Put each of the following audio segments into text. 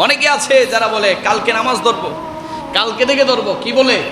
অনেকে আছে যারা বলে, কালকে নামাজ ধরবো। কালকে থেকে ধরবো? কি বলে?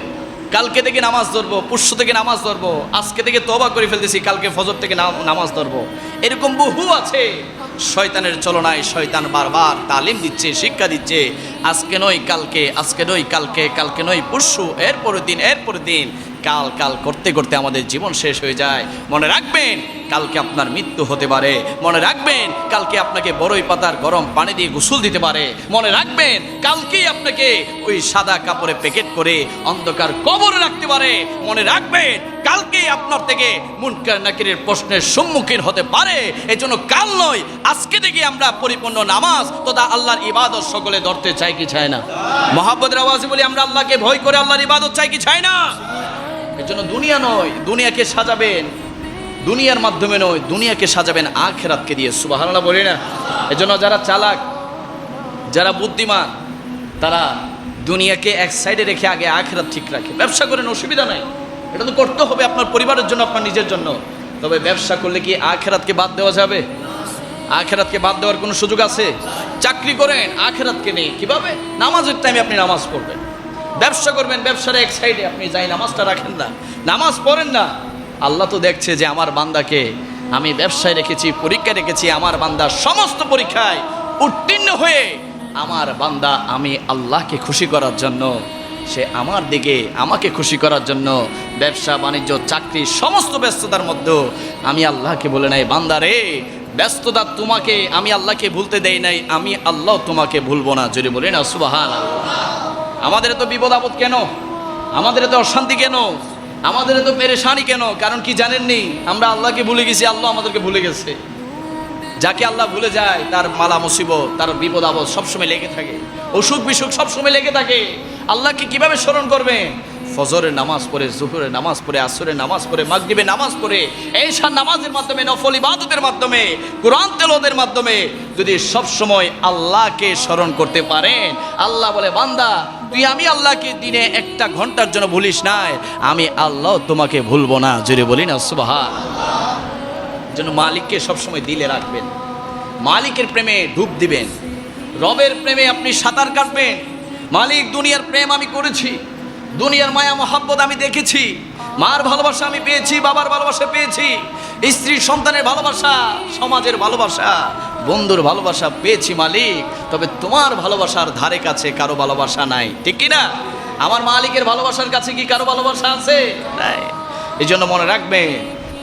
কালকে থেকে নামাজ ধরবো পুষ্য থেকে নামাজ ধরবো, আজকে থেকে তবা করে ফেলতেছি, কালকে ফজর থেকে নাম- নামাজ ধরবো। এরকম বহু আছে। শয়তানের চলনায় শয়তান বারবার তালিম দিচ্ছে, শিক্ষা দিচ্ছে, আজকে নয়, কালকে, আজকে নয়, কালকে কালকে নয়, পরশু, এরপরের দিন এরপরের দিন। কাল কাল করতে করতে আমাদের জীবন শেষ হয়ে যায়। মনে রাখবেন, কালকে আপনার মৃত্যু হতে পারে। মনে রাখবেন, কালকে আপনাকে বড়ই পাতার গরম পানি দিয়ে গোসল দিতে পারে। মনে রাখবেন, কালকেই আপনাকে ওই সাদা কাপড়ে প্যাকেট করে অন্ধকার কবরে রাখতে পারে। মনে রাখবেন, কালকেই আপনার থেকে মুনকার নাকিরের প্রশ্নের সম্মুখীন হতে পারে। এই জন্য কাল নয়, আজকে থেকে আমরা পরিপূর্ণ নামাজ তথা আল্লাহর ইবাদত সকলে ধরতে চাই কি চায় না? মহাব্বতের আওয়াজে বলি আমরা আল্লাহকে ভয় করে আল্লাহর ইবাদত চাই কি চাই না? এর জন্য দুনিয়া নয়, দুনিয়াকে সাজাবেন। দুনিয়ার মাধ্যমে নয়, দুনিয়াকে সাজাবেন আখেরাতকে দিয়ে। সুবাহান্লাহ বলি না? এজন্য যারা চালাক, যারা বুদ্ধিমান, তারা দুনিয়াকে এক সাইডে রেখে আগে আখেরাত ঠিক রাখে। ব্যবসা করেন, অসুবিধা নাই। এটা তো করতে হবে আপনার পরিবারের জন্য, আপনার নিজের জন্য। তবে ব্যবসা করলে কি আখেরাতকে বাদ দেওয়া যাবে? আখেরাতকে বাদ দেওয়ার কোনো সুযোগ আছে? চাকরি করেন, আখেরাতকে নেই। কীভাবে? নামাজের টাইমে আপনি নামাজ পড়বেন। ব্যবসা করবেন, ব্যবসার এক সাইডে আপনি যাই নামাজটা রাখেন না, নামাজ পড়েন না। আল্লাহ তো দেখছে যে আমার বান্দাকে আমি ব্যবসায় রেখেছি পরীক্ষা রেখেছি, আমার বান্দা সমস্ত পরীক্ষায় উত্তীর্ণ হয়ে আমার বান্দা আমি আল্লাহকে খুশি করার জন্য, সে আমার দিকে আমাকে খুশি করার জন্য ব্যবসা, বাণিজ্য, চাকরি, সমস্ত ব্যস্ততার মধ্যে আমি আল্লাহকে বলে নাই, বান্দা রে, ব্যস্ততা তোমাকে, আমি আল্লাহকে ভুলতে দেই নাই, আমি আল্লাহ তোমাকে ভুলবো না। যদি বলি না সুবাহান আমাদের এত বিপদ আপদ কেন? আমাদের এত অশান্তি কেন? আমাদের এত পেরেশানি কেন? কারণ কি জানেন জানেননি? আমরা আল্লাহকে ভুলে গেছি, আল্লাহ আমাদেরকে ভুলে গেছে। যাকে আল্লাহ ভুলে যায়, তার মালা মুসিবত, তার বিপদ আপদ সবসময় লেগে থাকে। অসুখ বিসুখ সবসময় লেগে থাকে। আল্লাহকে কীভাবে স্মরণ করবে ফজরের নামাজ পড়ে, জুহরের নামাজ পড়ে, আসরের নামাজ পড়ে, মাগরিবের নামাজ পড়ে এইসার নামাজের মাধ্যমে, নফল ইবাদতের মাধ্যমে, কোরআন তেলদের মাধ্যমে যদি সব সময় আল্লাহকে স্মরণ করতে পারেন, আল্লাহ বলে, বান্দা তুই আমি আল্লাহকে দিনে একটা ঘণ্টার জন্য ভুলিস নাই। আমি আল্লাহ তোমাকে ভুলবো না জুড়ে বলি না সুবাহা যেন মালিককে সবসময় দিলে রাখবেন। মালিকের প্রেমে ডুব দিবেন। রবের প্রেমে আপনি সাঁতার কাটবেন। মালিক, দুনিয়ার প্রেম আমি করেছি। দুনিয়ার মায়া, মহাব্বত আমি দেখেছি। মার ভালোবাসা আমি পেয়েছি, বাবার ভালোবাসা পেয়েছি স্ত্রীর সন্তানের ভালোবাসা, সমাজের ভালোবাসা, বন্ধুর ভালোবাসা পেয়েছি মালিক, তবে তোমার ভালোবাসার ধারে কাছে কারও ভালোবাসা নাই, ঠিক কি না? আমার মালিকের ভালোবাসার কাছে কি কারও ভালোবাসা আছে? নাই। এই জন্য মনে রাখবেন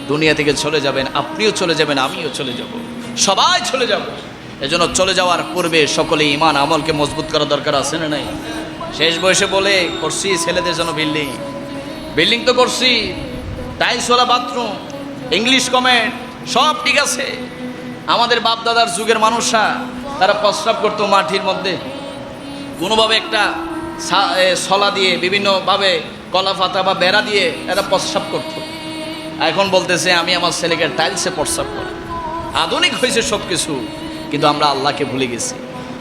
দুনিয়া থেকে চলে যাবেন, আপনিও চলে যাবেন, আমিও চলে যাব। সবাই চলে যাব। এজন্য চলে যাওয়ার পূর্বে সকলে ইমান আমলকে মজবুত করা দরকার আছে না নাই? শেষ বয়সে বলে করছি ছেলেদের জন্য বিল্ডিং। বিল্ডিং তো করছি টাইলসওয়ালা বাথরুম ইংলিশ কমেন্ট সব ঠিক আছে। আমাদের বাপ দাদার যুগের মানুষরা তারা প্রস্রাব করতো মাটির মধ্যে। কোনোভাবে একটা সা- এ, শলা দিয়ে বিভিন্নভাবে কলা পাতা বা বেড়া দিয়ে এরা প্রস্রাব করতো। এখন বলতেছে আমি আমার ছেলেকে টাইলসে প্রস্রাব করি। আধুনিক হয়েছে সব কিছু কিন্তু আমরা আল্লাহকে ভুলে গেছি।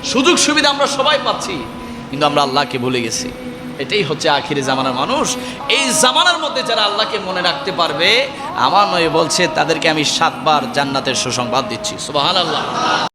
সুযোগ সুবিধা আমরা সবাই পাচ্ছি কিন্তু আমরা আল্লাহকে ভুলে গেছি। এটাই হচ্ছে আখিরি জামানার মানুষ। এই জামানার মধ্যে যারা আল্লাহকে মনে রাখতে পারবে, আমার নয় বলছে, তাদেরকে আমি সাতবার জান্নাতের সুসংবাদ দিচ্ছি। সুবাহ আল্লাহ